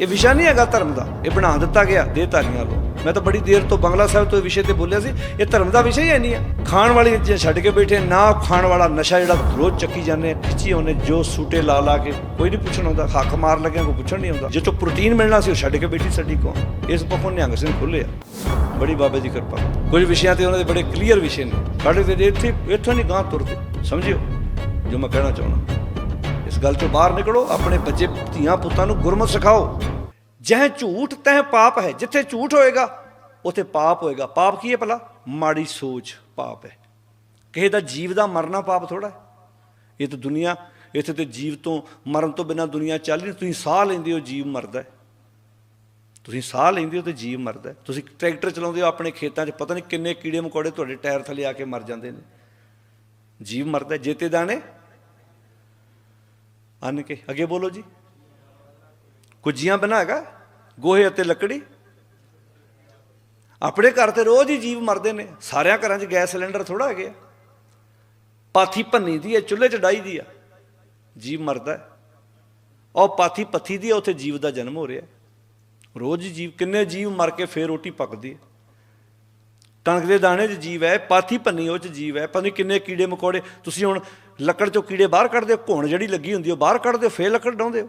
ਇਹ ਵਿਸ਼ਾ ਨਹੀਂ ਹੈਗਾ ਧਰਮ ਦਾ। ਇਹ ਬਣਾ ਦਿੱਤਾ ਗਿਆ ਦੇਹਧਾਰੀਆਂ ਨੂੰ ਮੈਂ ਤਾਂ ਬੜੀ ਦੇਰ ਤੋਂ ਬੰਗਲਾ ਸਾਹਿਬ ਤੋਂ ਇਹ ਵਿਸ਼ੇ ਤੇ ਬੋਲਿਆ ਸੀ। ਇਹ ਧਰਮ ਦਾ ਵਿਸ਼ਾ ਹੀ ਹੈ ਨਹੀਂ ਹੈ। ਖਾਣ ਵਾਲੀ ਚੀਜ਼ਾਂ ਛੱਡ ਕੇ ਬੈਠੇ ਨਾ ਖਾਣ ਵਾਲਾ ਨਸ਼ਾ ਜਿਹੜਾ ਰੋਜ਼ ਚੱਕੀ ਜਾਂਦੇ ਖਿੱਚੀ ਆਉਂਦੇ ਜੋ ਸੂਟੇ ਲਾ ਲਾ ਕੇ, ਕੋਈ ਨਹੀਂ ਪੁੱਛਣ ਆਉਂਦਾ, ਹੱਕ ਮਾਰ ਲੱਗਿਆ, ਕੋਈ ਪੁੱਛਣ ਨਹੀਂ ਆਉਂਦਾ। ਜਿੱਥੋਂ ਪ੍ਰੋਟੀਨ ਮਿਲਣਾ ਸੀ, ਉਹ ਛੱਡ ਕੇ ਬੈਠੀ ਸਾਡੀ ਕੌਮ। ਇਸ ਪੱਖੋਂ ਨਿਹੰਗ ਸਿੰਘ ਖੁੱਲੇ ਆ। ਬੜੀ ਬਾਬੇ ਦੀ ਕਿਰਪਾ। ਕੁਝ ਵਿਸ਼ਿਆਂ ਤੇ ਉਹਨਾਂ ਦੇ ਬੜੇ ਕਲੀਅਰ ਵਿਸ਼ੇ ਨੇ। ਸਾਡੇ ਤੇ ਇੱਥੇ, ਇੱਥੋਂ ਨਹੀਂ ਗਾਂ ਤੁਰਦੇ। ਸਮਝਿਓ ਜੋ ਮੈਂ ਕਹਿਣਾ ਚਾਹੁੰਦਾ। ਇਸ ਗੱਲ ਤੋਂ ਬਾਹਰ ਨਿਕਲੋ, ਆਪਣੇ ਬੱਚੇ, ਧੀਆਂ ਪੁੱਤਾਂ ਨੂੰ ਗੁਰਮਤਿ ਸਿਖਾਓ। ਜਹ ਝੂਠ ਤਹ ਪਾਪ ਹੈ, ਜਿੱਥੇ ਝੂਠ ਹੋਏਗਾ, ਉੱਥੇ ਪਾਪ ਹੋਏਗਾ। ਪਾਪ ਕੀ ਹੈ ਭਲਾ? ਮਾੜੀ ਸੋਚ ਪਾਪ ਹੈ। ਕਿਸੇ ਦਾ ਜੀਵ ਦਾ ਮਰਨਾ ਪਾਪ ਥੋੜਾ ਇਹ ਤਾਂ ਦੁਨੀਆ, ਇੱਥੇ ਤੇ ਜੀਵ ਤੋਂ ਮਰਨ ਤੋਂ ਬਿਨਾ ਦੁਨੀਆ ਚੱਲ ਰਹੀ, ਤੁਸੀਂ ਸਾਹ ਲੈਂਦੇ ਹੋ, ਜੀਵ ਮਰਦਾ ਹੈ। ਤੁਸੀਂ ਸਾਹ ਲੈਂਦੇ ਹੋ ਤੇ ਜੀਵ ਮਰਦਾ ਹੈ। ਤੁਸੀਂ ਟਰੈਕਟਰ ਚਲਾਉਂਦੇ ਹੋ, ਆਪਣੇ ਖੇਤਾਂ 'ਚ ਪਤਾ ਨਹੀਂ ਕਿੰਨੇ ਕੀੜੇ ਮਕੌੜੇ ਤੁਹਾਡੇ ਟਾਇਰ ਥੱਲੇ ਆ ਕੇ ਮਰ ਜਾਂਦੇ ਨੇ। ਜੀਵ ਮਰਦਾ ਜੇਤੇ ਦਾਣੇ ਅੰਨ ਕੇ। ਅੱਗੇ ਬੋਲੋ ਜੀ। ਕੁਜੀਆਂ ਬਣਾ ਹੈਗਾ? ਗੋਹੇ ਅਤੇ ਲੱਕੜੀ। ਆਪਣੇ ਘਰ ਤੇ ਰੋਜ਼ ਹੀ ਜੀਵ ਮਰਦੇ ਨੇ। ਸਾਰਿਆਂ ਘਰਾਂ 'ਚ ਗੈਸ ਸਿਲੰਡਰ ਥੋੜਾ ਹੈਗੇ ਆ। ਪਾਥੀ ਭੰਨੀ ਦੀ ਹੈ ਚੁੱਲ੍ਹੇ 'ਚ ਡਾਈ ਦੀ ਆ। ਜੀਵ ਮਰਦਾ ਹੈ। ਪਾਥੀ ਪੱਥੀ ਦੀ ਹੈ ਉੱਥੇ ਜੀਵ ਦਾ ਜਨਮ ਹੋ ਰਿਹਾ। ਰੋਜ਼ ਹੀ ਜੀਵ, ਕਿੰਨੇ ਜੀਵ ਮਰ ਕੇ ਫੇਰ ਰੋਟੀ ਪੱਕਦੀ ਹੈ। ਕਣਕ ਦੇ ਦਾਣੇ 'ਚ ਜੀਵ ਹੈ, ਪਾਥੀ ਭੰਨੀ ਉਹ 'ਚ ਜੀਵ ਹੈ। ਪਤਾ ਨਹੀਂ ਕਿੰਨੇ ਕੀੜੇ ਮਕੌੜੇ। ਤੁਸੀਂ ਹੁਣ ਲੱਕੜ 'ਚੋਂ ਕੀੜੇ ਬਾਹਰ ਕੱਢਦੇ ਹੋ, ਘੁਣ ਜਿਹੜੀ ਲੱਗੀ ਹੁੰਦੀ ਉਹ ਬਾਹਰ ਕੱਢਦੇ ਹੋ, ਫੇਰ ਲੱਕੜ ਡਾਉਂਦੇ ਹੋ।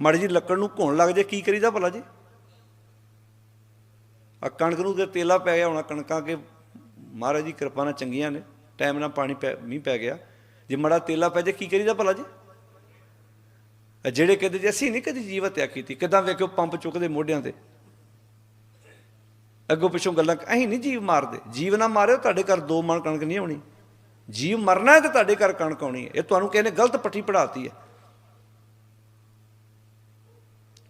ਮਾੜੀ ਜੀ ਲੱਕੜ ਨੂੰ ਘੁਣ ਲੱਗ ਜੇ, ਕੀ ਕਰੀਦਾ ਭਲਾ ਜੀ? ਆ ਕਣਕ ਨੂੰ ਤੇ ਤੇਲਾ ਪੈ ਗਿਆ, ਹੋਣਾ ਕਣਕਾਂ ਕੇ ਮਹਾਰਾਜ ਦੀ ਕਿਰਪਾ ਨਾਲ ਚੰਗੀਆਂ ਨੇ, ਟਾਈਮ ਨਾਲ ਪਾਣੀ ਪੈ, ਮੀਂਹ ਪੈ ਗਿਆ। ਜੇ ਮੜਾ ਤੇਲਾ ਪੈ ਜੇ, ਕੀ ਕਰੀਦਾ ਭਲਾ ਜੀ? ਜਿਹੜੇ ਕਹਿੰਦੇ ਜੀ ਅਸੀਂ ਨਹੀਂ ਕਦੀ ਜੀਵ ਹੱਤਿਆ ਕੀਤੀ, ਕਿਦਾਂ ਵੇਖਿਓ ਪੰਪ ਚੁੱਕਦੇ ਮੋਢਿਆਂ ਤੇ। ਅੱਗੋਂ ਪਿੱਛੋਂ ਗੱਲਾਂ, ਅਸੀਂ ਨਹੀਂ ਜੀਵ ਮਾਰਦੇ। ਜੀਵ ਨਾ ਮਾਰਿਓ, ਤੁਹਾਡੇ ਘਰ ਦੋ ਮਣ ਕਣਕ ਨਹੀਂ ਆਉਣੀ। ਜੀਵ ਮਰਨਾ ਹੈ ਤੇ ਤੁਹਾਡੇ ਘਰ ਕਣਕ ਆਉਣੀ ਹੈ। ਇਹ ਤੁਹਾਨੂੰ ਕਹਿੰਦੇ ਗਲਤ ਪੱਠੀ ਪੜਾਤੀ ਹੈ।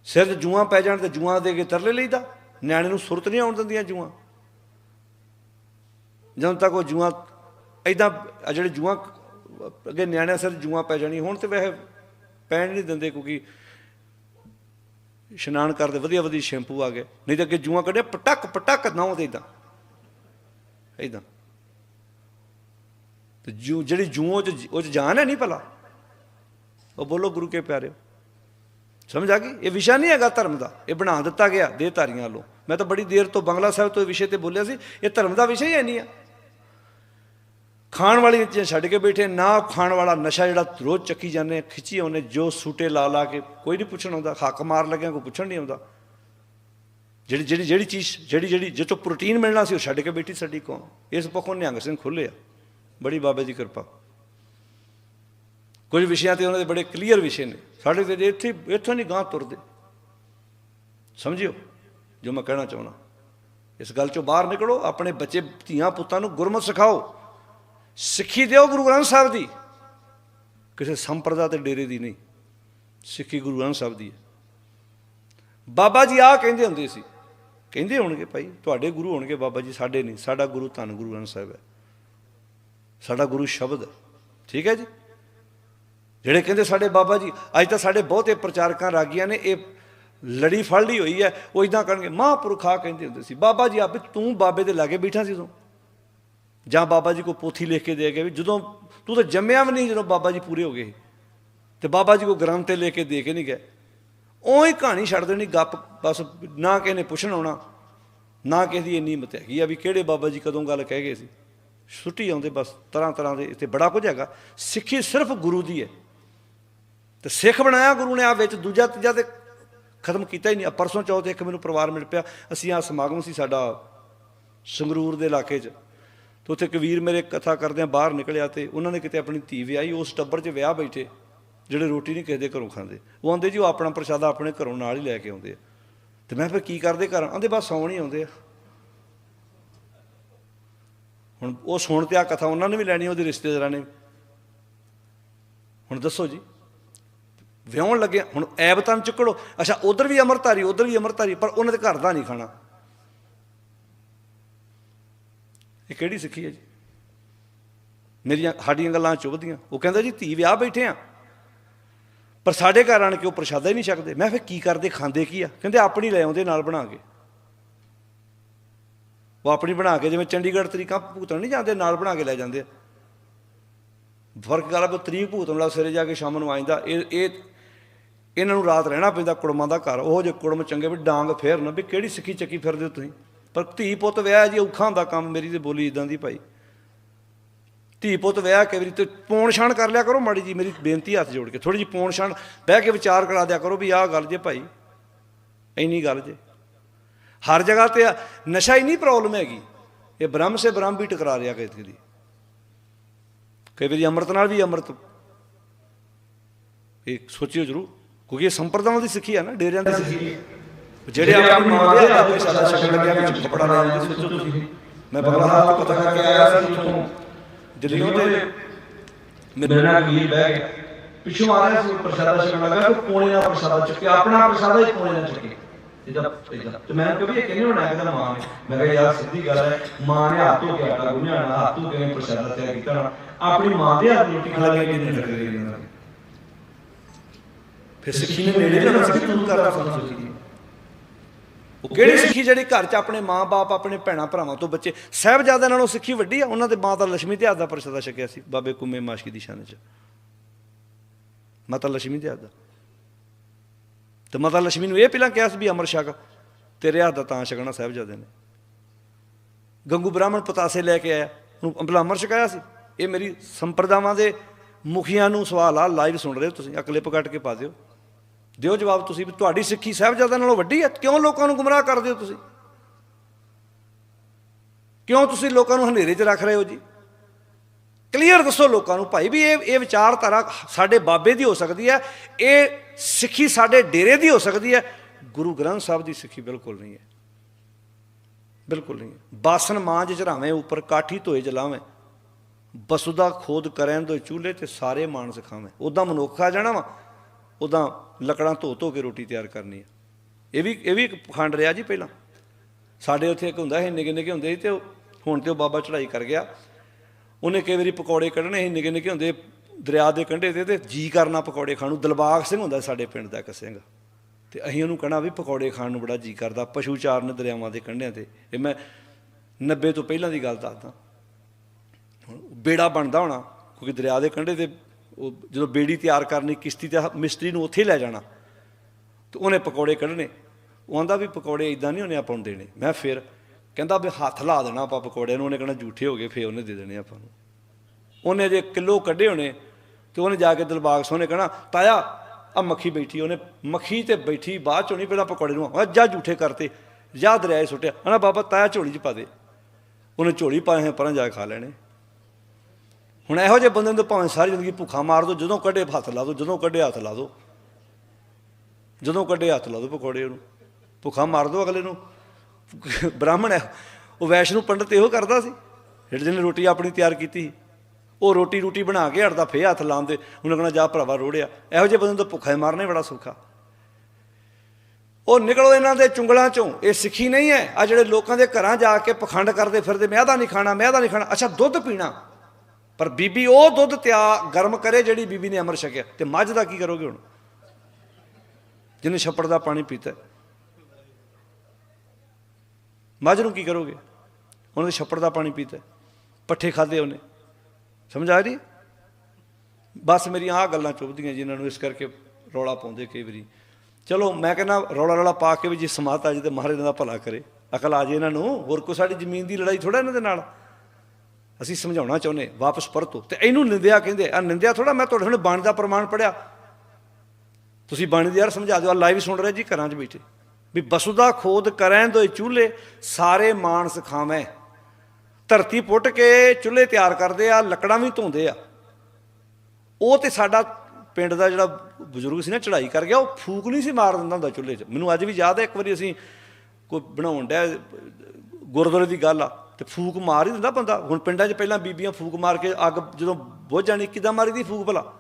ਸਿਰ 'ਚ ਜੂਆਂ ਪੈ ਜਾਣ ਤੇ ਜੂਆਂ ਦੇ ਕੇ ਤਰਲੇ ਲਈਦਾ। ਨਿਆਣੇ ਨੂੰ ਸੁਰਤ ਨਹੀਂ ਆਉਣ ਦਿੰਦੀਆਂ ਜੂਆਂ। ਜਦੋਂ ਤੱਕ ਉਹ ਜੂਆਂ ਐਦਾਂ ਜਿਹੜੇ ਜੂਆਂ, ਅੱਗੇ ਨਿਆਣਿਆਂ ਸਿਰ ਜੂਆਂ ਪੈ ਜਾਣੀ ਹੁਣ ਤੇ ਵੈਸੇ ਪੈਣ ਨਹੀਂ ਦਿੰਦੇ ਕਿਉਂਕਿ ਇਸ਼ਨਾਨ ਕਰਦੇ, ਵਧੀਆ ਵਧੀਆ ਸ਼ੈਂਪੂ ਆ ਗਏ। ਨਹੀਂ ਤਾਂ ਅੱਗੇ ਜੂਆਂ ਕੱਢੇ ਪਟਕ ਪਟਕ ਨਾ ਉਹਦੇ ਇਦਾਂ ਇਦਾਂ ਤੇ ਜੂ, ਜਿਹੜੀ ਜੂਆਂ ਚ, ਉਹ ਚ ਜਾਨ ਹੈ ਨਹੀਂ ਭਲਾ? ਉਹ ਬੋਲੋ ਗੁਰੂ ਕੇ ਪਿਆਰਿਓ। ਸਮਝ ਆ ਗਈ? ਇਹ ਵਿਸ਼ਾ ਨਹੀਂ ਹੈਗਾ ਧਰਮ ਦਾ। ਇਹ ਬਣਾ ਦਿੱਤਾ ਗਿਆ ਦੇਹਧਾਰੀਆਂ ਵੱਲੋਂ। ਮੈਂ ਤਾਂ ਬੜੀ ਦੇਰ ਤੋਂ ਬੰਗਲਾ ਸਾਹਿਬ ਤੋਂ ਇਹ ਵਿਸ਼ੇ ਤੇ ਬੋਲਿਆ ਸੀ। ਇਹ ਧਰਮ ਦਾ ਵਿਸ਼ਾ ਹੀ ਹੈ ਨਹੀਂ ਆ। ਖਾਣ ਵਾਲੀ ਚੀਜ਼ਾਂ ਛੱਡ ਕੇ ਬੈਠੇ, ਨਾ ਖਾਣ ਵਾਲਾ ਨਸ਼ਾ ਜਿਹੜਾ ਰੋਜ਼ ਚੱਕੀ ਜਾਂਦੇ ਖਿੱਚੀ ਆਉਂਦੇ, ਜੋ ਸੂਟੇ ਲਾ ਲਾ ਕੇ ਕੋਈ ਨਹੀਂ ਪੁੱਛਣ ਆਉਂਦਾ, ਹੱਕ ਮਾਰ ਲੱਗਿਆ ਕੋਈ ਪੁੱਛਣ ਨਹੀਂ ਆਉਂਦਾ। ਜਿਹੜੀ ਜਿਹੜੀ ਜਿਹੜੀ ਚੀਜ਼, ਜਿਹੜੀ ਜਿਹੜੀ, ਜਿੱਥੋਂ ਪ੍ਰੋਟੀਨ ਮਿਲਣਾ ਸੀ ਉਹ ਛੱਡ ਕੇ ਬੈਠੀ ਸਾਡੀ ਕੌਮ। ਇਸ ਪੱਖੋਂ ਨਿਹੰਗ ਸਿੰਘ ਖੁੱਲੇ ਆ। ਬੜੀ ਬਾਬੇ ਦੀ ਕਿਰਪਾ। ਕੁਝ ਵਿਸ਼ਿਆਂ ਤੇ ਉਹਨਾਂ ਦੇ ਬੜੇ ਕਲੀਅਰ ਵਿਸ਼ੇ ਨੇ। ਸਾਡੇ ਤੇ ਇੱਥੇ ਇੱਥੋਂ ਨਹੀਂ ਗਾਂ ਤੁਰਦੇ। ਸਮਝਿਓ? ਜੋ ਮੈਂ ਕਹਿਣਾ ਚਾਹੁੰਦਾ। ਇਸ ਗੱਲ ਚੋਂ ਬਾਹਰ ਨਿਕਲੋ, ਆਪਣੇ ਬੱਚੇ, ਧੀਆਂ, ਪੁੱਤਾਂ ਨੂੰ ਗੁਰਮਤ ਸਿਖਾਓ। ਸਿੱਖੀ ਦਿਓ ਗੁਰੂ ਗ੍ਰੰਥ ਸਾਹਿਬ ਦੀ। ਕਿਸੇ ਸੰਪਰਦਾ ਤੇ ਡੇਰੇ ਦੀ ਨਹੀਂ। ਸਿੱਖੀ ਗੁਰੂ ਗ੍ਰੰਥ ਸਾਹਿਬ ਦੀ ਹੈ। ਬਾਬਾ ਜੀ ਆ ਕਹਿੰਦੇ ਹੁੰਦੇ ਸੀ। ਕਹਿੰਦੇ ਹੋਣਗੇ ਭਾਈ, ਤੁਹਾਡੇ ਗੁਰੂ ਹੋਣਗੇ, ਬਾਬਾ ਜੀ ਸਾਡੇ ਨਹੀਂ। ਸਾਡਾ ਗੁਰੂ ਧੰਨ ਗੁਰੂ ਗ੍ਰੰਥ ਸਾਹਿਬ ਹੈ। ਸਾਡਾ ਗੁਰੂ ਸ਼ਬਦ ਹੈ। ਠੀਕ ਹੈ ਜੀ? ਜਿਹੜੇ ਕਹਿੰਦੇ ਸਾਡੇ ਬਾਬਾ ਜੀ, ਅੱਜ ਤਾਂ ਸਾਡੇ ਬਹੁਤੇ ਪ੍ਰਚਾਰਕਾਂ ਰਾਗੀਆਂ ਨੇ, ਇਹ ਲੜੀ ਫੜ ਲਈ ਹੋਈ ਹੈ, ਉਹ ਇਦਾਂ ਕਰਨਗੇ। ਮਹਾਂਪੁਰਖ ਕਹਿੰਦੇ ਹੁੰਦੇ ਸੀ, ਬਾਬਾ ਜੀ, ਆਪੇ ਤੂੰ ਬਾਬੇ ਦੇ ਲਾਗੇ ਬੈਠਾ ਸੀ ਤੂੰ ਜਾਂ ਬਾਬਾ ਜੀ ਕੋ ਪੋਥੀ ਲਿਖ ਕੇ ਦੇ ਗਏ ਵੀ, ਜਦੋਂ ਤੂੰ ਤਾਂ ਜੰਮਿਆ ਵੀ ਨਹੀਂ, ਜਦੋਂ ਬਾਬਾ ਜੀ ਪੂਰੇ ਹੋ ਗਏ। ਤੇ ਬਾਬਾ ਜੀ ਕੋ ਗ੍ਰੰਥ ਤੇ ਲੈ ਕੇ ਦੇ ਕੇ ਨਹੀਂ ਗਏ। ਉਹੀ ਕਹਾਣੀ ਛੱਡ ਦੇਣੀ, ਗੱਪ, ਬਸ ਨਾ ਕਿਸੇ ਨੇ ਪੁੱਛਣ ਆਉਣਾ ਨਾ ਕਿਸੇ ਦੀ ਇੰਨੀ ਹਿੰਮਤ ਹੈਗੀ ਆ ਵੀ ਕਿਹੜੇ ਬਾਬਾ ਜੀ ਕਦੋਂ ਗੱਲ ਕਹਿ ਗਏ ਸੀ। ਛੁੱਟੀ ਆਉਂਦੇ, ਬਸ ਤਰ੍ਹਾਂ ਤਰ੍ਹਾਂ ਦੇ, ਇੱਥੇ ਬੜਾ ਕੁਝ ਹੈਗਾ। ਸਿੱਖੀ ਸਿਰਫ ਗੁਰੂ ਦੀ ਹੈ। ਤੇ ਸਿੱਖ ਬਣਾਇਆ ਗੁਰੂ ਨੇ ਆ ਵਿੱਚ, ਦੂਜਾ ਤੀਜਾ ਤੇ ਖਤਮ ਕੀਤਾ ਹੀ ਨਹੀਂ। ਆਹ ਪਰਸੋਂ ਚੌਥ ਇੱਕ ਮੈਨੂੰ ਪਰਿਵਾਰ ਮਿਲ ਪਿਆ। ਅਸੀਂ ਆ ਸਮਾਗਮ ਸੀ ਸਾਡਾ ਸੰਗਰੂਰ ਦੇ ਇਲਾਕੇ 'ਚ। ਤੇ ਉੱਥੇ ਕਬੀਰ ਮੇਰੇ ਕਥਾ ਕਰਦਿਆਂ ਬਾਹਰ ਨਿਕਲਿਆ ਤੇ ਉਹਨਾਂ ਨੇ ਕਿਤੇ ਆਪਣੀ ਧੀ ਵਿਆਹੀ ਉਸ ਟੱਬਰ 'ਚ ਵਿਆਹ ਬੈਠੇ, ਜਿਹੜੇ ਰੋਟੀ ਨਹੀਂ ਕਿਸੇ ਦੇ ਘਰੋਂ ਖਾਂਦੇ। ਉਹ ਆਂਦੇ ਜੀ, ਉਹ ਆਪਣਾ ਪ੍ਰਸ਼ਾਦਾ ਆਪਣੇ ਘਰੋਂ ਨਾਲ ਹੀ ਲੈ ਕੇ ਆਉਂਦੇ ਆ। ਤੇ ਮੈਂ ਫਿਰ ਕੀ ਕਰਦੇ ਘਰ? ਆਂਦੇ, ਬਸ ਸੌਣ ਹੀ ਆਉਂਦੇ ਆ। ਹੁਣ ਉਹ ਸੁਣ ਤੇ ਆ ਕਥਾ ਉਹਨਾਂ ਨੇ ਵੀ ਲੈਣੀ, ਉਹਦੇ ਰਿਸ਼ਤੇਦਾਰਾਂ ਨੇ ਹੁਣ ਦੱਸੋ ਜੀ। ਵਿਆਹਣ ਲੱਗੇ, ਹੁਣ ਐਬ ਤਾਂ ਚੁੱਕੜੋ। ਅੱਛਾ, ਉਧਰ ਵੀ ਅਮਰਤਾਰੀ, ਉਧਰ ਵੀ ਅਮਰਤਾਰੀ, ਪਰ ਉਹਨਾਂ ਦੇ ਘਰ ਦਾ ਨਹੀਂ ਖਾਣਾ। ਇਹ ਕਿਹੜੀ ਸਿੱਖੀ ਹੈ ਜੀ? ਮੇਰੀਆਂ, ਸਾਡੀਆਂ ਗੱਲਾਂ ਚੁੱਭਦੀਆਂ। ਉਹ ਕਹਿੰਦਾ ਜੀ, ਧੀ ਵਿਆਹ ਬੈਠੇ ਆ। ਪਰ ਸਾਡੇ ਘਰ ਆਣ ਕੇ ਉਹ ਪ੍ਰਸ਼ਾਦਾ ਹੀ ਨਹੀਂ ਛਕਦੇ। ਮੈਂ ਫਿਰ ਕੀ ਕਰਦੇ, ਖਾਂਦੇ ਕੀ ਆ? ਕਹਿੰਦੇ, ਆਪਣੀ ਲੈ ਆਉਂਦੇ, ਨਾਲ ਬਣਾ ਕੇ। ਉਹ ਆਪਣੀ ਬਣਾ ਕੇ, ਜਿਵੇਂ ਚੰਡੀਗੜ੍ਹ ਤਰੀਕਾ ਭੂਤਣ ਨਹੀਂ ਜਾਂਦੇ, ਨਾਲ ਬਣਾ ਕੇ ਲੈ ਜਾਂਦੇ ਫ਼ਰਕ ਗੱਲ ਆ ਤਰੀਕ ਭੂਤਣ ਵਾਲਾ ਸਵੇਰੇ ਜਾ ਕੇ ਸ਼ਾਮ ਨੂੰ ਆ ਜਾਂਦਾ। ਇਹ ਇਹ ਇਹਨਾਂ ਨੂੰ ਰਾਤ ਰਹਿਣਾ ਪੈਂਦਾ ਕੁੜਮਾਂ ਦਾ ਘਰ। ਉਹ ਜੇ ਕੁੜਮ ਚੰਗੇ ਵੀ ਡਾਂਗ ਫੇਰਨ ਵੀ ਕਿਹੜੀ ਸਿੱਖੀ ਚੱਕੀ ਫਿਰਦੇ ਹੋ ਤੁਸੀਂ? ਪਰ ਧੀ ਪੁੱਤ ਵਿਆਹ ਜੀ ਔਖਾ ਹੁੰਦਾ ਕੰਮ ਮੇਰੀ ਤੇ ਬੋਲੀ ਇਦਾਂ ਦੀ ਭਾਈ। ਧੀ ਪੁੱਤ ਵਿਆਹ ਕੇ ਵਾਰੀ ਤੇ ਪੌਣ ਛਾਣ ਕਰ ਲਿਆ ਕਰੋ ਮਾੜੀ ਜੀ, ਮੇਰੀ ਬੇਨਤੀ ਹੱਥ ਜੋੜ ਕੇ। ਥੋੜੀ ਜੀ ਪੌਣ ਛਾਣ ਬਹਿ ਕੇ ਵਿਚਾਰ ਕਰਾ ਦਿਆ ਕਰੋ ਵੀ ਆਹ ਗੱਲ ਜੇ ਭਾਈ, ਇੰਨੀ ਗੱਲ ਜੇ। ਹਰ ਜਗ੍ਹਾ ਤੇ ਆ- ਨਸ਼ਾ ਹੀ ਨਹੀਂ ਪ੍ਰੋਬਲਮ ਹੈਗੀ, ਇਹ ਬ੍ਰਹਮ ਸੇ ਬ੍ਰਹਮ ਵੀ ਟਕਰਾ ਰਿਹਾ ਕਿਸੇ ਦੀ। ਕਈ ਵਾਰੀ ਅੰਮ੍ਰਿਤ ਨਾਲ ਵੀ ਅੰਮ੍ਰਿਤ। ਇਹ ਸੋਚਿਓ ਜਰੂਰ। ਕਿਉਂਕਿ ਇਹ ਸੰਪਰਦਾਵਾਂ ਦੀ ਸਿੱਖੀ ਆ ਨਾ ਡੇਰਿਆਂ ਦੀ ਸਿੱਖੀ। ਜਿਹੜੇ ਆਪਣੀ ਮਾਂ ਦੇ ਹੱਥ ਤੇ ਸਾਦਾ ਛਕਣ ਲੱਗਿਆ ਵਿੱਚ ਕੱਪੜਾ ਲਾ ਲੈਂਦੇ ਸੋਚੋ ਤੁਸੀਂ। ਮੈਂ ਬਗਲਾ ਹਾਲ ਪਤਾ ਕਰਕੇ ਆਇਆ ਸੀ ਉੱਥੋਂ। ਦਿੱਲੀੋਂ ਤੇ ਮੇਰੇ ਨਾਲ ਕੀ ਬਹਿ ਗਿਆ। ਪਿੱਛੋਂ ਆ ਰਿਹਾ ਸੀ ਪ੍ਰਸ਼ਾਦਾ ਛਕਣ ਲੱਗਾ ਤੇ ਕੋਣੇ ਨਾਲ ਪ੍ਰਸ਼ਾਦਾ ਚੁੱਕਿਆ ਆਪਣਾ ਪ੍ਰਸ਼ਾਦਾ ਹੀ ਕੋਣੇ ਨਾਲ ਚੁੱਕਿਆ। ਤੇ ਮੈਂ ਵੀ ਹੋਣਾ ਕਹਿੰਦਾ ਮਾਂ ਨੇ। ਮੈਂ ਕਿਹਾ ਯਾਰ ਸਿੱਧੀ ਗੱਲ ਹੈ ਮਾਂ ਨੇ ਹੱਥ ਧੋ ਕੇ ਆਟਾ ਗੁੰਨਿਆ ਹੱਥ ਧੋ ਕੇ ਪ੍ਰਸ਼ਾਦਾ ਤਿਆਰ ਕੀਤਾ ਆਪਣੀ ਮਾਂ ਦੇ ਹੱਥ ਦੀ ਰੋਟੀ ਖਾ ਕੇ ਕਿੰਨੇ ਟੱਕਰ ਫਿਰ ਸਿੱਖੀ ਨੇ ਨੇੜੇ ਲੈਣਾ ਸਿੱਖੀ ਦੂਰ ਕਰਨਾ ਸਾਨੂੰ ਸਿੱਖੀ ਜੀ ਉਹ ਕਿਹੜੀ ਸਿੱਖੀ ਜਿਹੜੀ ਘਰ 'ਚ ਆਪਣੇ ਮਾਂ-ਬਾਪ ਆਪਣੇ ਭੈਣਾ ਭਰਾਵਾਂ ਤੋਂ ਬੱਚੇ, ਸਹਿਬਜ਼ਾਦਿਆਂ ਨਾਲੋਂ ਸਿੱਖੀ ਵੱਡੀ ਆ? ਉਹਨਾਂ ਦੇ ਮਾਤਾ ਲక్ష్ਮੀ ਤੇ ਹੱਥ ਦਾ ਪ੍ਰਸ਼ਾਦਾ ਛਕਿਆ ਸੀ, ਬਾਬੇ ਕੁੰਮੇ ਮਾਸ਼ਕੀ ਦੀ ਸ਼ਾਨ 'ਚ। ਮਾਤਾ ਲక్ష్ਮੀ ਦੇ ਹੱਥ ਦਾ। ਤੇ ਮਾਤਾ ਲక్ష్ਮੀ ਨੂੰ ਇਹ ਪਹਿਲਾਂ ਕਿਹਾ ਸੀ ਵੀ ਅਮਰ ਛਕ, ਤੇਰੇ ਹੱਥ ਦਾ ਤਾਂ ਛਕਣਾ ਸਹਿਬਜ਼ਾਦੇ ਨੇ। ਗੰਗੂ ਬ੍ਰਾਹਮਣ ਪਤਾਸੇ ਲੈ ਕੇ ਆਇਆ, ਉਹਨੂੰ ਅੰਬਲਾ ਅਮਰ ਛਕਾਇਆ ਸੀ। ਇਹ ਮੇਰੀ ਸੰਪਰਦਾਵਾਂ ਦੇ ਮੁਖੀਆਂ ਨੂੰ ਸਵਾਲ ਆ ਲਾਈਵ ਸੁਣ ਰਹੇ ਹੋ ਤੁਸੀਂ ਅਕਲਿਪ ਕੱਟ ਕੇ ਪਾ ਦਿਓ। ਦਿਓ ਜਵਾਬ ਤੁਸੀਂ ਵੀ ਤੁਹਾਡੀ ਸਿੱਖੀ ਸਾਹਿਬਜ਼ਾਦਿਆਂ ਨਾਲੋਂ ਵੱਡੀ ਹੈ। ਕਿਉਂ ਲੋਕਾਂ ਨੂੰ ਗੁੰਮਰਾਹ ਕਰਦੇ ਹੋ ਤੁਸੀਂ? ਕਿਉਂ ਤੁਸੀਂ ਲੋਕਾਂ ਨੂੰ ਹਨੇਰੇ 'ਚ ਰੱਖ ਰਹੇ ਹੋ ਜੀ? ਕਲੀਅਰ ਦੱਸੋ ਲੋਕਾਂ ਨੂੰ ਭਾਈ ਵੀ ਇਹ ਇਹ ਵਿਚਾਰਧਾਰਾ ਸਾਡੇ ਬਾਬੇ ਦੀ ਹੋ ਸਕਦੀ ਹੈ, ਇਹ ਸਿੱਖੀ ਸਾਡੇ ਡੇਰੇ ਦੀ ਹੋ ਸਕਦੀ ਹੈ। ਗੁਰੂ ਗ੍ਰੰਥ ਸਾਹਿਬ ਦੀ ਸਿੱਖੀ ਬਿਲਕੁਲ ਨਹੀਂ ਹੈ। ਬਿਲਕੁਲ ਨਹੀਂ ਹੈ। ਬਾਸਨ ਮਾਂਜ ਚਰਾਵੇਂ ਉੱਪਰ ਕਾਠੀ ਧੋਏ ਜਲਾਵੇਂ। ਬਸੁਦਾ ਖੋਦ ਕਰਨ ਦੋ ਚੂਲੇ ਤੇ ਸਾਰੇ ਮਾਨ ਸਿਖਾਵੇਂ ਉਦਾਂ ਮਨੁੱਖ ਆ ਜਾਣਾ ਵਾ। ਉਦਾਂ ਲੱਕੜਾਂ ਧੋ ਧੋ ਕੇ ਰੋਟੀ ਤਿਆਰ ਕਰਨੀ ਆ। ਇਹ ਵੀ ਇਹ ਵੀ ਇੱਕ ਪਖੰਡ ਰਿਹਾ ਜੀ ਪਹਿਲਾਂ। ਸਾਡੇ ਉੱਥੇ ਇੱਕ ਹੁੰਦਾ ਸੀ, ਨਿੱਕੇ ਨਿੱਕੇ ਹੁੰਦੇ ਸੀ ਤੇ ਉਹ- ਹੁਣ ਤੇ ਉਹ ਬਾਬਾ ਚੜਾਈ ਕਰ ਗਿਆ। ਉਹਨੇ ਕਈ ਵਾਰੀ ਪਕੌੜੇ ਕੱਢਣੇ ਸੀ, ਨਿੱਕੇ ਨਿੱਕੇ ਹੁੰਦੇ ਦਰਿਆ ਦੇ ਕੰਢੇ ਤੇ ਤੇ ਜੀ ਕਰਨਾ ਪਕੌੜੇ ਖਾਣ ਨੂੰ। ਦਿਲਬਾਗ ਸਿੰਘ ਹੁੰਦਾ ਸਾਡੇ ਪਿੰਡ ਦਾ ਇੱਕ ਸਿੰਘ। ਤੇ ਅਸੀਂ ਉਹਨੂੰ ਕਹਣਾ ਵੀ ਪਕੌੜੇ ਖਾਣ ਨੂੰ ਬੜਾ ਜੀ ਕਰਦਾ, ਪਸ਼ੂ ਚਾਰਨ ਦਰਿਆਵਾਂ ਦੇ ਕੰਢਿਆਂ ਤੇ। ਇਹ ਮੈਂ 90 ਤੋਂ ਪਹਿਲਾਂ ਦੀ ਗੱਲ ਦੱਸਦਾ। ਹੁਣ ਬੇੜਾ ਬਣਦਾ ਹੋਣਾ, ਕਿਉਂਕਿ ਦਰਿਆ ਦੇ ਕੰਢੇ ਤੇ ਉਹ ਜਦੋਂ ਬੇੜੀ ਤਿਆਰ ਕਰਨੀ ਕਿਸ਼ਤੀ ਤੇ ਮਿਸਤਰੀ ਨੂੰ ਉੱਥੇ ਹੀ ਲੈ ਜਾਣਾ, ਤੇ ਉਹਨੇ ਪਕੌੜੇ ਕੱਢਣੇ। ਉਹ ਆਂਦਾ ਵੀ ਪਕੌੜੇ ਇਦਾਂ ਨਹੀਂ ਉਹਨੇ ਆਪਾਂ ਨੂੰ ਦੇਣੇ। ਮੈਂ ਫਿਰ ਕਹਿੰਦਾ ਵੀ ਹੱਥ ਲਾ ਦੇਣਾ ਆਪਾਂ ਪਕੌੜੇ ਨੂੰ, ਉਹਨੇ ਕਹਿਣਾ ਝੂਠੇ ਹੋ ਗਏ, ਫੇਰ ਉਹਨੇ ਦੇ ਦੇਣੇ ਆਪਾਂ ਨੂੰ। ਉਹਨੇ ਜੇ ਕਿਲੋ ਕੱਢੇ ਹੋਣੇ, ਤੇ ਉਹਨੇ ਜਾ ਕੇ ਦਿਲਬਾਗ ਸੋਹਣੇ ਕਹਿਣਾ, ਤਾਇਆ ਆ ਮੱਖੀ ਬੈਠੀ ਉਹਨੇ ਮੱਖੀ ਤੇ ਬੈਠੀ, ਬਾਅਦ ਚੋਂ ਨਹੀਂ ਪਹਿਲਾਂ ਪਕੌੜੇ ਨੂੰ ਆ ਜਾ ਝੂਠੇ ਕਰਤੇ, ਜਾ ਦਰਿਆਏ ਸੁੱਟਿਆ। ਹਨਾ ਬਾਬਾ, ਤਾਇਆ ਝੋਲੀ 'ਚ ਪਾ ਦੇ। ਉਹਨੇ ਝੋਲੀ ਪਾਏ ਹੋਏ ਪਰਾਂ ਜਾ ਕੇ ਖਾ ਲੈਣੇ। ਹੁਣ ਇਹੋ ਜਿਹੇ ਬੰਦੇ ਨੂੰ ਭਾਵੇਂ ਸਾਰੀ ਜ਼ਿੰਦਗੀ ਭੁੱਖਾ ਮਾਰ ਦੋ, ਜਦੋਂ ਕੱਢੇ ਹੱਥ ਲਾ ਦੋ, ਜਦੋਂ ਕੱਢੇ ਹੱਥ ਲਾ ਦੋ। ਜਦੋਂ ਕੱਢੇ ਹੱਥ ਲਾ ਦੋ ਪਕੌੜੇ ਨੂੰ ਭੁੱਖਾ ਮਾਰ ਦੋ ਅਗਲੇ ਨੂੰ। ਬ੍ਰਾਹਮਣ ਹੈ, ਉਹ ਵੈਸ਼ਨੂ ਪੰਡਤ ਇਹੋ ਕਰਦਾ ਸੀ। ਜਿਹੜੇ ਜਿਹਨੇ ਰੋਟੀ ਆਪਣੀ ਤਿਆਰ ਕੀਤੀ ਸੀ। ਉਹ ਰੋਟੀ ਰੋਟੀ ਬਣਾ ਕੇ ਹਟਦਾ, ਫੇਰ ਹੱਥ ਲਾਉਂਦੇ ਉਹਨੇ ਕਹਣਾ, ਜਾ ਭਰਾਵਾ, ਰੋੜਿਆ। ਇਹੋ ਜਿਹੇ ਬੰਦੇ ਨੂੰ ਤਾਂ ਭੁੱਖਾ ਹੀ ਮਾਰਨਾ ਬੜਾ ਸੌਖਾ। ਉਹ ਨਿਕਲੋ ਇਹਨਾਂ ਦੇ ਚੁੰਗਲਾਂ ਚੋਂ। ਇਹ ਸਿੱਖੀ ਨਹੀਂ ਹੈ। ਆ ਜਿਹੜੇ ਲੋਕਾਂ ਦੇ ਘਰਾਂ ਜਾ ਕੇ ਪਖੰਡ ਕਰਦੇ ਫਿਰਦੇ, ਮੈਂ ਇਹਦਾ ਨਹੀਂ ਖਾਣਾ, ਮੈਂ ਇਹਦਾ ਨਹੀਂ ਖਾਣਾ। ਅੱਛਾ, ਦੁੱਧ ਪੀਣਾ। ਪਰ ਬੀਬੀ ਉਹ ਦੁੱਧ ਤਿਆ ਗਰਮ ਕਰੇ ਜਿਹੜੀ ਬੀਬੀ ਨੇ ਅਮਰ ਛਕਿਆ। ਤੇ ਮੱਝ ਦਾ ਕੀ ਕਰੋਗੇ ਹੁਣ? ਜਿਹਨੇ ਛੱਪੜ ਦਾ ਪਾਣੀ ਪੀਤਾ। ਮੱਝ ਨੂੰ ਕੀ ਕਰੋਗੇ? ਉਹਨੇ ਛੱਪੜ ਦਾ ਪਾਣੀ ਪੀਤਾ। ਪੱਠੇ ਖਾਦੇ ਉਹਨੇ। ਸਮਝ ਆ ਰਹੀ? ਬਸ ਮੇਰੀਆਂ ਆਹ ਗੱਲਾਂ ਚੁੱਭਦੀਆਂ ਜਿਨ੍ਹਾਂ ਨੂੰ ਇਸ ਕਰਕੇ ਰੌਲਾ ਪਾਉਂਦੇ ਕਈ ਵਾਰੀ। ਚਲੋ, ਮੈਂ ਕਹਿੰਦਾ ਰੌਲਾ ਰੌਲਾ ਪਾ ਕੇ ਵੀ ਜੇ ਸਮਾਤ ਆ ਜੇ ਤੇ ਮਹਾਰਾਜ ਦਾ ਭਲਾ ਕਰੇ। ਅਕਲ ਆ ਜੇ ਇਹਨਾਂ ਨੂੰ। ਹੋਰ ਕੋਈ ਸਾਡੀ ਜ਼ਮੀਨ ਦੀ ਲੜਾਈ ਥੋੜਾ ਇਹਨਾਂ ਦੇ ਨਾਲ? ਅਸੀਂ ਸਮਝਾਉਣਾ ਚਾਹੁੰਦੇ, ਵਾਪਸ ਪਰਤੋ। ਤੇ ਇਹਨੂੰ ਨਿੰਦਿਆ ਕਹਿੰਦੇ ਆ ਨਿੰਦਿਆ ਥੋੜਾ ਮੈਂ ਤੁਹਾਡੇ ਹੁਣੇ ਬਾਣੀ ਦਾ ਪ੍ਰਮਾਣ ਪੜਿਆ ਤੁਸੀਂ ਬਾਣੀ ਦੀ ਯਾਰ ਸਮਝਾ ਦਿਓ ਆ ਲਾਈਵ ਸੁਣ ਰਹੇ ਜੀ ਘਰਾਂ 'ਚ ਬੈਠੇ। ਵੀ ਬਸੁਦਾ ਖੋਦ ਕਰੈਂ ਦੋਏ ਚੂਲੇ ਸਾਰੇ ਮਾਣ ਸਿਖਾਵੇਂ ਧਰਤੀ ਪੁੱਟ ਕੇ ਚੁੱਲ੍ਹੇ ਤਿਆਰ ਕਰਦੇ ਆ, ਲੱਕੜਾਂ ਵੀ ਧੋਂਦੇ ਆ। ਉਹ ਤੇ ਸਾਡਾ ਪਿੰਡ ਦਾ ਜਿਹੜਾ ਬਜ਼ੁਰਗ ਸੀ ਨਾ, ਚੜ੍ਹਾਈ ਕਰ ਗਿਆ, ਉਹ ਫੂਕ ਨਹੀਂ ਸੀ ਮਾਰ ਦਿੰਦਾ ਹੁੰਦਾ ਚੁੱਲ੍ਹੇ 'ਚ। ਮੈਨੂੰ ਅੱਜ ਵੀ ਯਾਦ ਹੈ, ਇੱਕ ਵਾਰੀ ਅਸੀਂ ਕੋਈ ਬਣਾਉਣ ਡਿਆ, ਗੁਰਦੁਆਰੇ ਦੀ ਗੱਲ ਆ। ਤੇ ਫੂਕ ਮਾਰ ਹੀ ਦਿੰਦਾ ਬੰਦਾ। ਹੁਣ ਪਿੰਡਾਂ 'ਚ ਪਹਿਲਾਂ ਬੀਬੀਆਂ ਫੂਕ ਮਾਰ ਕੇ ਅੱਗ ਜਦੋਂ ਬੁੱਝ ਜਾਣੀ, ਕਿਦਾਂ ਮਾਰੀ ਦੀ ਫੂਕ ਭਲਾ?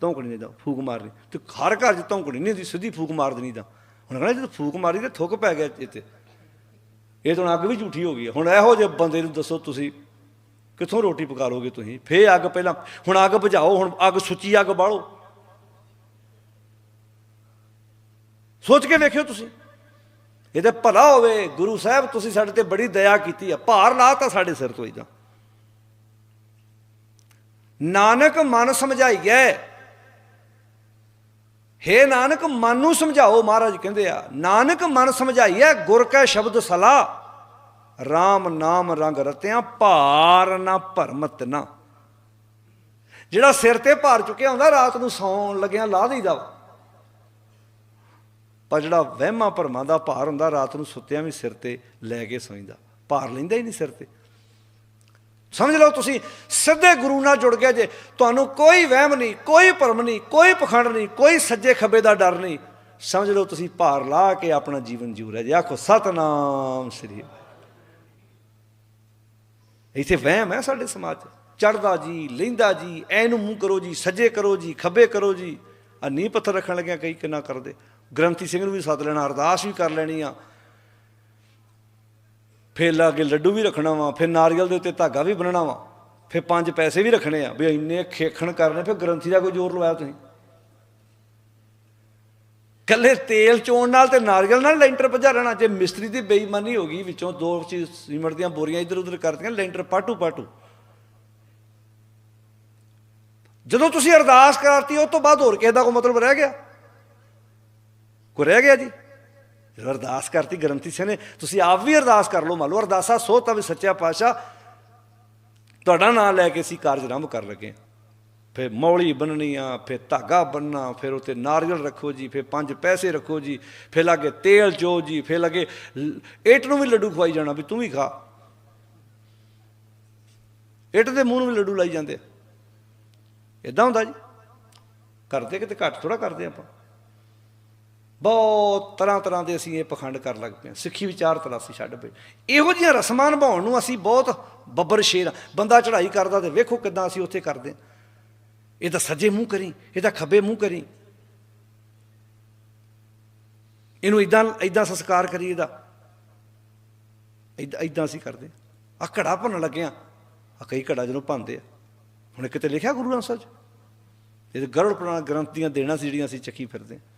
ਧੌਂਕਣੀ ਨਹੀਂ ਦਾ ਫੂਕ ਮਾਰਨੀ। ਤੇ ਹਰ ਘਰ 'ਚ ਧੌਂਕਣੀ ਨਹੀਂ ਹੁੰਦੀ, ਸਿੱਧੀ ਫੂਕ ਮਾਰ ਦੇਣੀ ਤਾਂ। ਹੁਣ ਕਹਿੰਦਾ ਜਦੋਂ ਫੂਕ ਮਾਰੀ ਤੇ ਥੁੱਕ ਪੈ ਗਿਆ ਇੱਥੇ। ਇਹ ਤਾਂ ਹੁਣ ਅੱਗ ਵੀ ਝੂਠੀ ਹੋ ਗਈ ਹੈ। ਹੁਣ ਇਹੋ ਜਿਹੇ ਬੰਦੇ ਨੂੰ ਦੱਸੋ ਤੁਸੀਂ, ਕਿੱਥੋਂ ਰੋਟੀ ਪਕਾ ਲੋਗੇ ਤੁਸੀਂ? ਫੇਰ ਅੱਗ ਪਹਿਲਾਂ, ਹੁਣ ਅੱਗ ਬੁਝਾਓ, ਹੁਣ ਅੱਗ ਸੁੱਚੀ ਅੱਗ ਬਾਲੋ। ਸੋਚ ਕੇ ਵੇਖਿਓ ਤੁਸੀਂ। ਇਹਦੇ ਭਲਾ ਹੋਵੇ, ਗੁਰੂ ਸਾਹਿਬ, ਤੁਸੀਂ ਸਾਡੇ ਤੇ ਬੜੀ ਦਇਆ ਕੀਤੀ ਆ। ਭਾਰ ਲਾਤਾ ਸਾਡੇ ਸਿਰ ਤੋਂ ਇਹਦਾ ਨਾਨਕ ਮਨ ਸਮਝਾਈਐ। ਹੇ ਨਾਨਕ, ਮਨ ਨੂੰ ਸਮਝਾਓ, ਮਹਾਰਾਜ ਕਹਿੰਦੇ ਆ, ਨਾਨਕ ਮਨ ਸਮਝਾਈਐ, ਗੁਰ ਕੈ ਸ਼ਬਦ ਸਲਾਹ। RAM ਨਾਮ ਰੰਗ ਰਤਿਆਂ, ਭਾਰ ਨਾ ਭਰਮਤ ਨਾ। ਜਿਹੜਾ ਸਿਰ ਤੇ ਭਾਰ ਚੁੱਕਿਆ ਹੁੰਦਾ, ਰਾਤ ਨੂੰ ਸੌਣ ਲੱਗਿਆਂ ਲਾ ਦੇਈਦਾ ਵਾ। ਪਰ ਜਿਹੜਾ ਵਹਿਮਾਂ ਭਰਮਾਂ ਦਾ ਭਾਰ ਹੁੰਦਾ, ਰਾਤ ਨੂੰ ਸੁੱਤਿਆਂ ਵੀ ਸਿਰ ਤੇ ਲੈ ਕੇ ਸੌਂਦਾ ਭਾਰ ਲੈਂਦਾ ਹੀ ਨਹੀਂ ਸਿਰ ਤੇ। ਸਮਝ ਲਓ ਤੁਸੀਂ, ਸਿੱਧੇ ਗੁਰੂ ਨਾਲ ਜੁੜ ਗਏ ਜੇ, ਤੁਹਾਨੂੰ ਕੋਈ ਵਹਿਮ ਨਹੀਂ, ਕੋਈ ਭਰਮ ਨਹੀਂ, ਕੋਈ ਪਖੰਡ ਨਹੀਂ, ਕੋਈ ਸੱਜੇ ਖੱਬੇ ਦਾ ਡਰ ਨਹੀਂ। ਸਮਝ ਲਓ ਤੁਸੀਂ, ਭਾਰ ਲਾ ਕੇ ਆਪਣਾ ਜੀਵਨ ਜੀਉ ਰਹੇ ਜੇ। ਆਖੋ, ਸਤਨਾਮ ਸ੍ਰੀ ਇੱਥੇ ਵਹਿਮ ਹੈ ਸਾਡੇ ਸਮਾਜ 'ਚ। ਚੜਦਾ ਜੀ, ਲੈਂਦਾ ਜੀ ਐ ਨੂੰ ਮੂੰਹ ਕਰੋ ਜੀ, ਸੱਜੇ ਕਰੋ ਜੀ, ਖੱਬੇ ਕਰੋ ਜੀ। ਆ ਨੀਂਹ ਪੱਥਰ ਰੱਖਣ ਲੱਗਿਆ ਕਈ ਕਿੰਨਾ ਕਰਦੇ। ਗ੍ਰੰਥੀ ਸਿੰਘ ਨੂੰ ਵੀ ਸੱਦ ਲੈਣਾ, ਅਰਦਾਸ ਵੀ ਕਰ ਲੈਣੀ ਆ। ਫਿਰ ਲਾਗੇ ਲੱਡੂ ਵੀ ਰੱਖਣਾ ਵਾ, ਫਿਰ ਨਾਰੀਅਲ ਦੇ ਉੱਤੇ ਧਾਗਾ ਵੀ ਬੰਨਣਾ ਵਾ, ਫਿਰ ਪੰਜ ਪੈਸੇ ਵੀ ਰੱਖਣੇ ਆ, ਵੀ ਇੰਨੇ ਖੇਖਣ ਕਰਨੇ, ਫਿਰ ਗ੍ਰੰਥੀ ਦਾ ਕੋਈ ਜ਼ੋਰ ਲਵਾਇਆ ਤੁਸੀਂ? ਕੱਲੇ ਤੇਲ ਚੋਣ ਨਾਲ ਤੇ ਨਾਰੀਅਲ ਨਾਲ ਲੈਂਟਰ ਭਜਾ ਲੈਣਾ, ਜੇ ਮਿਸਤਰੀ ਦੀ ਬੇਈਮਾਨੀ ਹੋ ਗਈ ਵਿੱਚੋਂ ਦੋ ਚੀਜ਼ ਸੀਮਟ ਦੀਆਂ ਬੋਰੀਆਂ ਇੱਧਰ ਉੱਧਰ ਕਰਤੀਆਂ ਲੈਂਟਰ ਪਾਟੂ ਪਾਟੂ। ਜਦੋਂ ਤੁਸੀਂ ਅਰਦਾਸ ਕਰਤੀ, ਉਸ ਤੋਂ ਬਾਅਦ ਹੋਰ ਕਿਸੇ ਦਾ ਕੋਈ ਮਤਲਬ ਰਹਿ ਗਿਆ? ਕੋਈ ਰਹਿ ਗਿਆ ਜੀ? ਜਦੋਂ ਅਰਦਾਸ ਕਰਤੀ ਗ੍ਰੰਥੀ ਸਿੰਘ ਨੇ ਤੁਸੀਂ ਆਪ ਵੀ ਅਰਦਾਸ ਕਰ ਲਓ, ਮੰਨ ਲਓ ਅਰਦਾਸਾ ਸੋ ਤਾਂ ਵੀ ਸੱਚਾ ਪਾਤਸ਼ਾਹ। ਤੁਹਾਡਾ ਨਾਮ ਲੈ ਕੇ ਅਸੀਂ ਕਾਰਜ ਆਰੰਭ ਕਰ ਲੱਗੇ ਫਿਰ ਮੌਲੀ ਬੰਨਣੀ ਆ, ਫਿਰ ਧਾਗਾ ਬੰਨਣਾ, ਫਿਰ ਉੱਤੇ ਨਾਰੀਅਲ ਰੱਖੋ ਜੀ, ਫਿਰ ਪੰਜ ਪੈਸੇ ਰੱਖੋ ਜੀ, ਫਿਰ ਲਾਗੇ ਤੇਲ ਚੋ ਜੀ, ਫਿਰ ਲਾਗੇ ਲ- ਇੱਟ ਨੂੰ ਵੀ ਲੱਡੂ ਖਵਾਈ ਜਾਣਾ ਵੀ ਤੂੰ ਵੀ ਖਾ। ਇੱਟ ਦੇ ਮੂੰਹ ਨੂੰ ਵੀ ਲੱਡੂ ਲਾਈ ਜਾਂਦੇ ਇਦਾਂ ਹੁੰਦਾ ਜੀ। ਕਰਦੇ ਕਿਤੇ ਘੱਟ ਥੋੜਾ ਕਰਦੇ ਆਪਾਂ। ਬਹੁਤ ਤਰ੍ਹਾਂ ਤਰ੍ਹਾਂ ਦੇ ਅਸੀਂ ਇਹ ਪਖੰਡ ਕਰਨ ਲੱਗ ਪਏ ਹਾਂ। ਸਿੱਖੀ ਵਿਚਾਰ ਤਲਾਸੀ ਛੱਡ ਪਏ। ਇਹੋ ਜਿਹੀਆਂ ਰਸਮਾਂ ਨਿਭਾਉਣ ਨੂੰ ਅਸੀਂ ਬਹੁਤ ਬੱਬਰ ਸ਼ੇਰ ਹਾਂ। ਬੰਦਾ ਚੜ੍ਹਾਈ ਕਰਦਾ ਤੇ ਵੇਖੋ ਕਿਦਾਂ ਅਸੀਂ ਉੱਥੇ ਕਰਦੇ ਹਾਂ। ਇਹਦਾ ਸੱਜੇ ਮੂੰਹ ਕਰੀ ਇਹਦਾ ਖੱਬੇ ਮੂੰਹ ਕਰੀ। ਇਹਨੂੰ ਇਦਾਂ ਇਦਾਂ ਸੰਸਕਾਰ ਕਰੀ ਇਹਦਾ। ਇਦਾਂ ਇਦਾਂ ਅਸੀਂ ਕਰਦੇ ਆ ਘੜਾ ਭੰਨ ਲੱਗੇ ਆ ਆ ਕਈ ਘੜਾ ਜਦੋਂ ਭੰਨਦੇ ਆ। ਹੁਣ ਕਿਤੇ ਲਿਖਿਆ ਗੁਰੂ ਗ੍ਰੰਥ ਸਾਹਿਬ 'ਚ? ਇਹ ਗਰੜ ਪੁਰਾਣ ਗ੍ਰੰਥ ਦੀਆਂ ਦੇਣਾ ਸੀ ਜਿਹੜੀਆਂ ਅਸੀਂ ਚੱਕੀ ਫਿਰਦੇ ਹਾਂ।